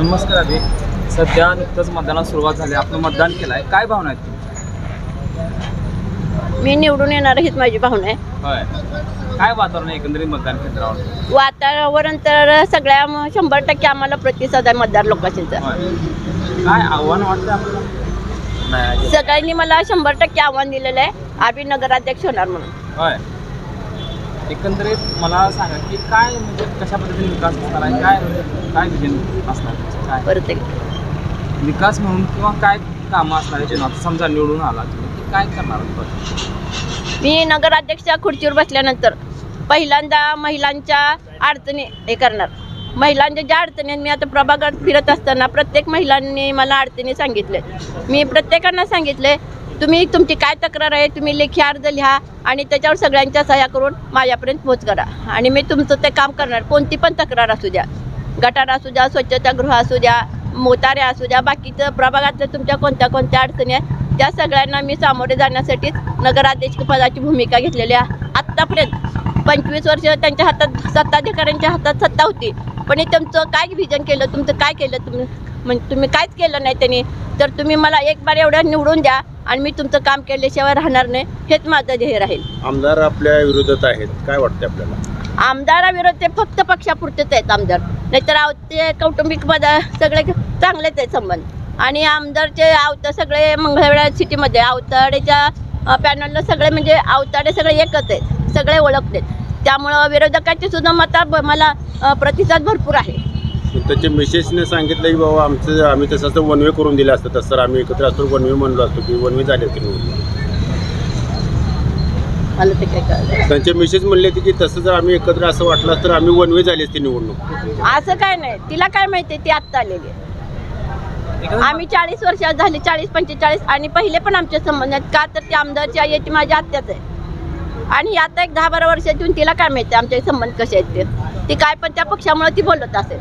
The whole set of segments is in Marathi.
नमस्कार अभि सध्या नुकतंच मतदानाला सुरुवात झाली. आपण मतदान केलं आहे काय भावना आहेत तुमच्या? मी निवडून येणार हीच माझी भावना आहे. होय. काय वातावरण आहे एकंदरीत मतदान केंद्रावर? वातावरण तर सगळ्या म- शंभर टक्के आम्हाला प्रतिसाद आहे मतदार लोकांचा होय. काय आव्हान वाटतं आपल्याला? सगळ्यांनी मला शंभर टक्के आव्हान दिलेलं आहे. आम्ही नगराध्यक्ष होणार म्हणून. होय. एकंदरीत मला सांगा की काय म्हणजे कशा पद्धतीने विकास असणार आहे काय म्हणजे काय विजन असणार? काय परत. विकास म्हणून किंवा काय कामं असणार आहे आता समजा निवडून आला तुम्ही की काय करणार आहात परत? मी नगराध्यक्षच्या खुर्चीवर बसल्यानंतर पहिल्यांदा महिलांच्या अडचणी हे करणार महिलांच्या ज्या अडचणी आहेत, मी आता प्रभागात फिरत असताना प्रत्येक महिलांनी मला अडचणी सांगितले मी प्रत्येकांना सांगितले तुम्ही तुमची काय तक्रार आहे तुम्ही लेखी अर्ज लिहा आणि त्याच्यावर सगळ्यांच्या सह्या करून माझ्यापर्यंत पोच करा. आणि मी तुमचं ते काम करणार कोणती पण तक्रार असू द्या. गटार असू द्या स्वच्छतागृह असू द्या मोतारे असू द्या बाकीचं प्रभागातल्या तुमच्या कोणत्या कोणत्या अडचणी आहेत त्या सगळ्यांना मी सामोरे जाण्यासाठीच नगराध्यक्ष पदाची भूमिका घेतलेली आहे. आत्तापर्यंत पंचवीस वर्ष त्यांच्या हातात सत्ताधिकाऱ्यांच्या हातात सत्ता होती. पण हे तुमचं काय विजन केलं तुमचं काय केलं तुम्ही म्हणजे तुम्ही काहीच केलं नाही त्यांनी. तर तुम्ही मला एक बार एवढं निवडून द्या आणि मी तुमचं काम केल्याशिवाय राहणार नाही हेच माझं ध्येय राहील. आमदार आपल्या विरोधात आहेत काय वाटते आपल्याला? आमदाराविरोध ते फक्त पक्षापुरतेच आहेत आमदार. नाहीतर आव ते कौटुंबिक पद सगळे चांगलेच आहेत संबंध. आणि आमदारचे आवत सगळे मंगळवेळा सिटीमध्ये आवताडेच्या पॅनलला सगळे म्हणजे आवताडे सगळे एकच आहेत सगळे ओळखतात त्यामुळं विरोधकांची सुद्धा मता ब- मला अ, प्रतिसाद भरपूर आहे. पण त्याच्या मिसेसने सांगितलं की बाबा आमचं आम्ही तसं असतं वनवे करून दिलं असतं. तसं आम्ही एकत्र असतो वनवे म्हणलो असतो की वनवे झाले की निवडून मला ते काय कळलं? त्यांचे मिसेस म्हणले होते की तसं जर आम्ही एकत्र असं वाटलं असतं तर आम्ही वनवे झाली असती निवडणूक. असं काय नाही. तिला काय माहिती ती आत्ता आलेली आहे. आम्ही चाळीस वर्षात झाले चाळीस पंचेचाळीस आणि पहिले पण आमचे संबंध आहेत का तर ती आमदारची आई आहे ती माझी आत्याच आहे. आणि आता एक दहा बारा वर्षातून तिला काय माहिती आमचे संबंध कसे आहेत ते? ती काय पण त्या पक्षामुळे ती बोलत असेल.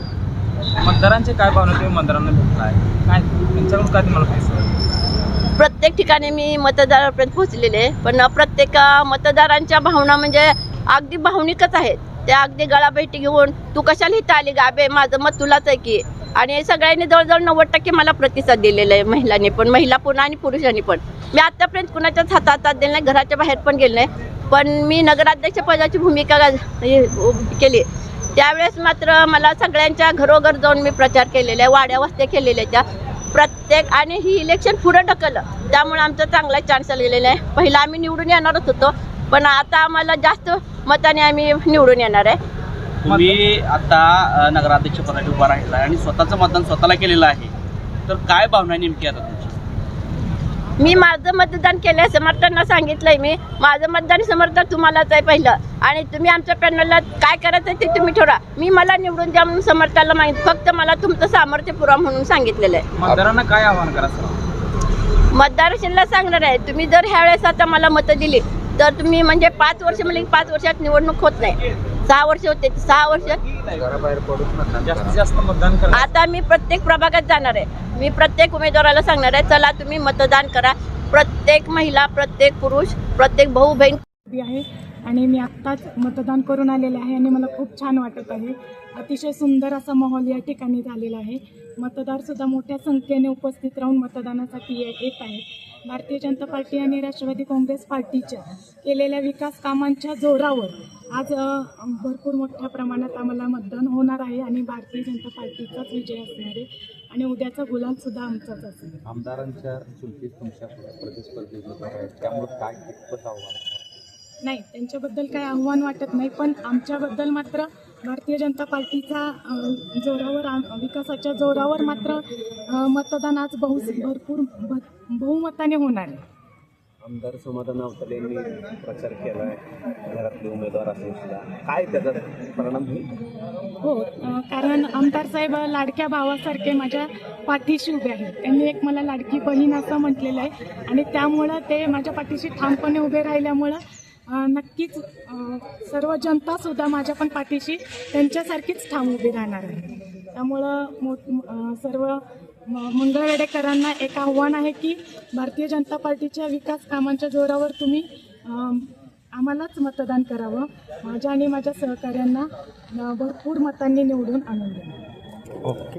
मतदारांचे काय भावना तुम्ही मतदारांना भेटलाय काय? त्यांच्याकडून काय तुम्हाला पाहिजे प्रत्येक ठिकाणी मी मतदारापर्यंत पोहोचलेले पण प्रत्येक मतदारांच्या भावना म्हणजे अगदी भावनिकच आहेत. त्या अगदी गळाभेटी घेऊन तू कशाला इथं आली गाबे माझं मत तुलाच आहे की. आणि सगळ्यांनी जवळजवळ नव्वद टक्के मला प्रतिसाद दिलेला आहे महिलांनी पण महिला पण आणि पुरुषांनी पण. मी आतापर्यंत कुणाच्याच हातात हातात दिलं नाही घराच्या बाहेर पण गेले नाही. पण मी नगराध्यक्ष पदाची भूमिका केली. त्यावेळेस मात्र मला सगळ्यांच्या घरोघर जाऊन मी प्रचार केलेला आहे वाड्या वस्त्या केलेल्या आहेत त्या. प्रत्येक आणि ही इलेक्शन पुढं ढकललं. त्यामुळे आमचा चांगला चान्स गेलेला आहे. पहिला आम्ही निवडून येणारच होतो पण आता आम्हाला जास्त मताने आम्ही निवडून येणार आहे. तुम्ही आता अ, उभा राहिला आणि स्वतःचं मतदान स्वतःला केलेलं आहे. तर काय भावना नेमकी आता तुमची? मी माझं मतदान केलं समर्थांना सांगितलंय मी. माझं मतदान समर्थन तुम्हालाच आहे पहिलं. आणि तुम्ही आमच्या पॅनलला काय करायचं ते तुम्ही ठरवा. मी मला निवडून द्या म्हणून समर्थाला मागित फक्त मला तुमचं सामर्थ्य पुरा म्हणून सांगितलेलं आहे. मतदारांना काय आव्हान करा मतदारांना सांगणार आहे तुम्ही जर ह्या वेळेस आता मला मतं दिली तर तुम्ही म्हणजे पाच वर्ष म्हणजे पाच वर्षात निवडणूक होत नाही. सहा वर्ष होते सहा वर्ष. जास्तीत जास्त मतदान करा. आता मी प्रत्येक प्रभागात जाणार आहे. मी प्रत्येक उमेदवाराला सांगणार आहे चला तुम्ही मतदान करा. प्रत्येक महिला प्रत्येक पुरुष प्रत्येक भाऊ बहीण. आहे. आणि मी आत्ताच मतदान करून आलेले आहे आणि मला खूप छान वाटत आहे. अतिशय सुंदर असा माहोल या ठिकाणी झालेला आहे. मतदारसुद्धा मोठ्या संख्येने उपस्थित राहून मतदानासाठी येत आहेत. भारतीय जनता पार्टी आणि राष्ट्रवादी काँग्रेस पार्टीच्या केलेल्या विकास कामांच्या जोरावर आज भरपूर मोठ्या प्रमाणात आम्हाला मतदान होणार आहे आणि भारतीय जनता पार्टीचाच विजय असणार आहे आणि उद्याचा गुलालसुद्धा आमचाच असेल. आमदारांच्या तुमच्या प्रतिस्पर्धी त्यामुळे काय आव्हान नाही त्यांच्याबद्दल काही आव्हान वाटत नाही पण आमच्याबद्दल मात्र भारतीय जनता पार्टीचा जोरावर विकासाच्या जोरावर मात्र मतदान आज बहु भरपूर बहुमताने होणार आहे. आमदार समाधान अवतले यांनी प्रचार केला आहे. घरातले उमेदवार असेल सुद्धा. काय त्याचा परिणाम होईल? हो कारण आमदार साहेब लाडक्या भावासारखे माझ्या पाठीशी उभे आहेत. त्यांनी एक मला लाडकी बहीण असं म्हटलेलं आहे. आणि त्यामुळं ते माझ्या पाठीशी ठामपणे उभे राहिल्यामुळं नक्कीच सर्व सर्व जनतासुद्धा माझ्या पण पाठीशी त्यांच्यासारखीच ठाम उभी राहणार आहे. त्यामुळं मोठ सर्व म- मंगळवेडेकरांना एक आव्हान आहे की भारतीय जनता पार्टीच्या विकास कामांच्या जोरावर तुम्ही आम्हालाच मतदान करावं. माझ्या आणि माझ्या सहकाऱ्यांना भरपूर मतांनी निवडून आणून ओके.